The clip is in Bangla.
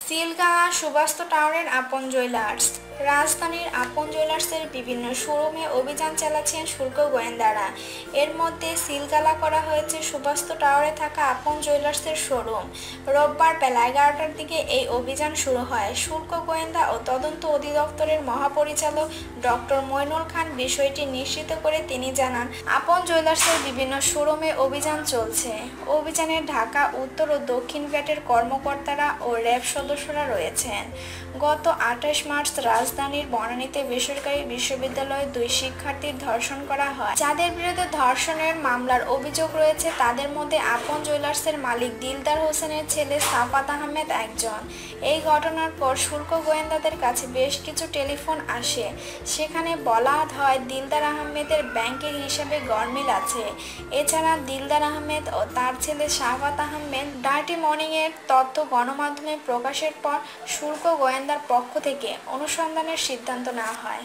সিলগাঁও সুবাস্ত টাউনের আপন জুয়েলার্স রাজধানীর আপন জুয়েলার্সের বিভিন্ন শোরুমে অভিযান চালাচ্ছেন শুল্ক গোয়েন্দারা। এর মধ্যে সিলগালা করা হয়েছে সুবাস্ত টাওয়ারে থাকা আপন জুয়েলার্সের শোরুম। রোববার বেলা এগারোটার দিকে এই অভিযান শুরু হয়। শুল্ক গোয়েন্দা ও তদন্ত অধিদপ্তরের মহাপরিচালক ডক্টর মইনুল খান বিষয়টি নিশ্চিত করে তিনি জানান, আপন জুয়েলার্সের বিভিন্ন শোরুমে অভিযান চলছে। অভিযানে ঢাকা, উত্তর ও দক্ষিণ ব্যাটের কর্মকর্তারা ও র্যাব সদস্যরা রয়েছেন। গত আঠাশ মার্চ রাজধানীর বনানীতে বেসরকারি বিশ্ববিদ্যালয়ে দুই শিক্ষার্থীর ধর্ষণ করা হয়। যাদের বিরুদ্ধে ধর্ষণের মামলার অভিযোগ রয়েছে, তাদের মধ্যে আপন জুয়েলার্সের মালিক দিলদার হোসেনের ছেলে সাফাত আহমেদ একজন। এই ঘটনার পর শুল্ক গোয়েন্দাদের কাছে বেশ কিছু টেলিফোন আসে। সেখানে বলা হয়, দিলদার আহমেদের ব্যাংকের হিসাবে গরমিল আছে। এছাড়া দিলদার আহমেদ ও তার ছেলে শাহবাত আহমেদ মর্নিংয়ের তথ্য গণমাধ্যমে প্রকাশের পর শুল্ক গোয়েন্দার পক্ষ থেকে অনুসন্ধানের সিদ্ধান্ত নেওয়া হয়।